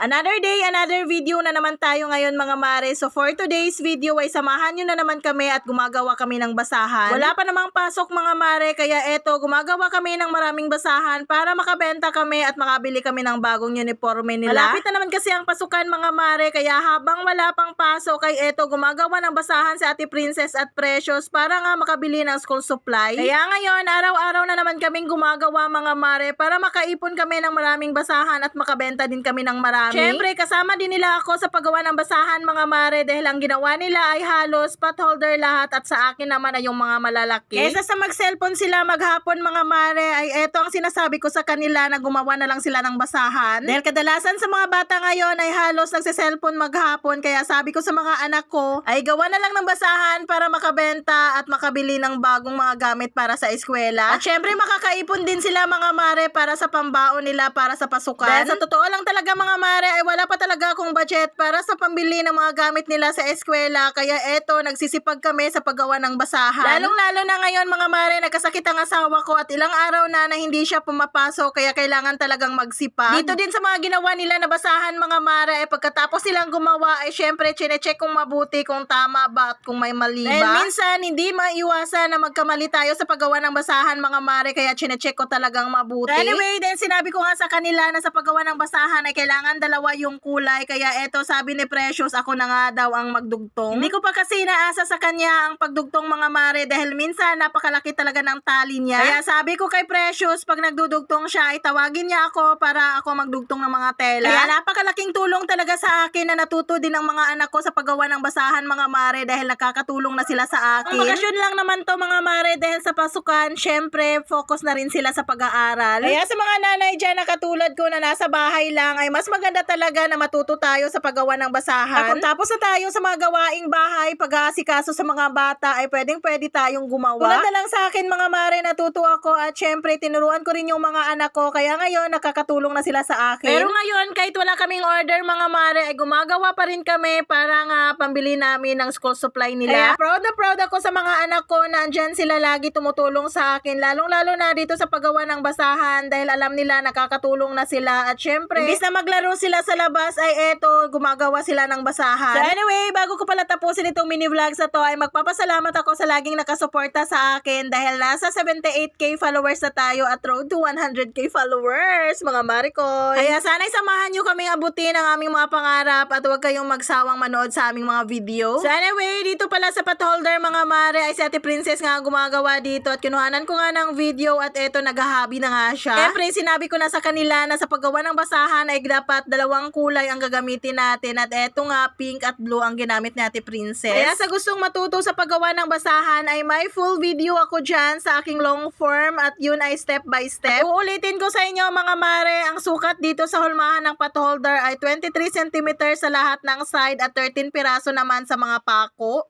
Another day, another video na naman tayo ngayon mga mare. So for today's video ay samahan nyo na naman kami at gumagawa kami ng basahan. Wala pa namang pasok mga mare kaya eto gumagawa kami ng maraming basahan para makabenta kami at makabili kami ng bagong uniforme nila. Malapit na naman kasi ang pasukan mga mare kaya habang wala pang pasok ay eto gumagawa ng basahan si Ate Princess at Precious para nga makabili ng school supply. Kaya ngayon araw-araw na naman kaming gumagawa mga mare para makaipon kami ng maraming basahan at makabenta din kami ng marami. Siyempre, kasama din nila ako sa paggawa ng basahan mga mare dahil ang ginawa nila ay halos potholder lahat at sa akin naman ay yung mga malalaki. Kesa sa mag-cellphone sila maghapon mga mare ay eto ang sinasabi ko sa kanila na gumawa na lang sila ng basahan. Dahil kadalasan sa mga bata ngayon ay halos nagse-cellphone maghapon kaya sabi ko sa mga anak ko ay gawa na lang ng basahan para makabenta at makabili ng bagong mga gamit para sa eskwela. At syempre makakaipon din sila mga mare para sa pambaon nila para sa pasukan. Dahil sa totoo lang talaga mga mare ay wala pa talaga akong budget para sa pambili ng mga gamit nila sa eskwela kaya eto nagsisipag kami sa paggawa ng basahan. Lalong lalo na ngayon mga mare nagkasakit ang asawa ko at ilang araw na na hindi siya pumapasok kaya kailangan talagang magsipag. Dito din sa mga ginawa nila na basahan mga mare ay pagkatapos silang gumawa ay syempre chinecheck kung mabuti kung tama ba at kung may mali ba. Dahil minsan hindi maiwasan na magkamali tayo sa paggawa ng basahan mga mare kaya chinecheck ko talagang mabuti. Anyway, then sinabi ko nga sa kanila na sa paggawa ng basahan ay kailangan dalawa yung kulay kaya eto sabi ni Precious ako na nga daw ang magdugtong. Hindi ko pa kasi naasa sa kanya ang pagdugtong mga mare dahil minsan napakalaki talaga ng tali niya. Kaya sabi ko kay Precious pag nagdudugtong siya ay tawagin niya ako para ako magdugtong ng mga tela. Kaya napakalaking tulong talaga sa akin na natuto din ang mga anak ko sa paggawa ng basahan mga mare dahil nakakatulong na sila sa akin. Ang bakasyon lang naman to mga mare dahil sa pasukan, syempre focus na rin sila sa pag-aaral. Kaya sa mga nanay dyan na katulad ko na nasa bahay lang ay mas maganda talaga na matuto tayo sa paggawa ng basahan. At kung tapos na tayo sa mga gawaing bahay, pag-aasikaso sa mga bata ay pwedeng pwede tayong gumawa. Tulad na lang sa akin mga mare, natuto ako at syempre tinuruan ko rin yung mga anak ko kaya ngayon nakakatulong na sila sa akin. Pero ngayon kahit wala kaming order mga mare ay gumagawa pa rin kami para nga pambili namin ng school supply nila. Kaya proud na proud ako sa mga anak ko na andyan sila lagi tumutulong sa akin lalong lalo na dito sa paggawa ng basahan dahil alam nila nakakatulong na sila at syempre imbis na maglaro sila sa labas ay eto gumagawa sila ng basahan. So anyway, bago ko pala tapusin itong mini vlogs na to ay magpapasalamat ako sa laging nakasuporta sa akin dahil nasa 78k followers na tayo at road to 100k followers mga marikoy. Kaya sana'y samahan nyo kaming abutin ang aming mga pangarap at huwag kayong magsawang manood sa aming mga video. So anyway, dito pala sa potholder mga mare ay si Ate Princess nga gumagawa dito at kinuhanan ko nga ng video at eto naghahabi na nga siya. Siyempre, sinabi ko na sa kanila na sa paggawa ng basahan ay dapat dalawang kulay ang gagamitin natin at eto nga pink at blue ang ginamit ni Ate Princess. Kaya sa gustong matuto sa paggawa ng basahan ay may full video ako dyan sa aking long form at yun ay step by step. At uulitin ko sa inyo mga mare, ang sukat dito sa hulmahan ng potholder ay 23 cm sa lahat ng side at 13 piraso naman sa mga pako.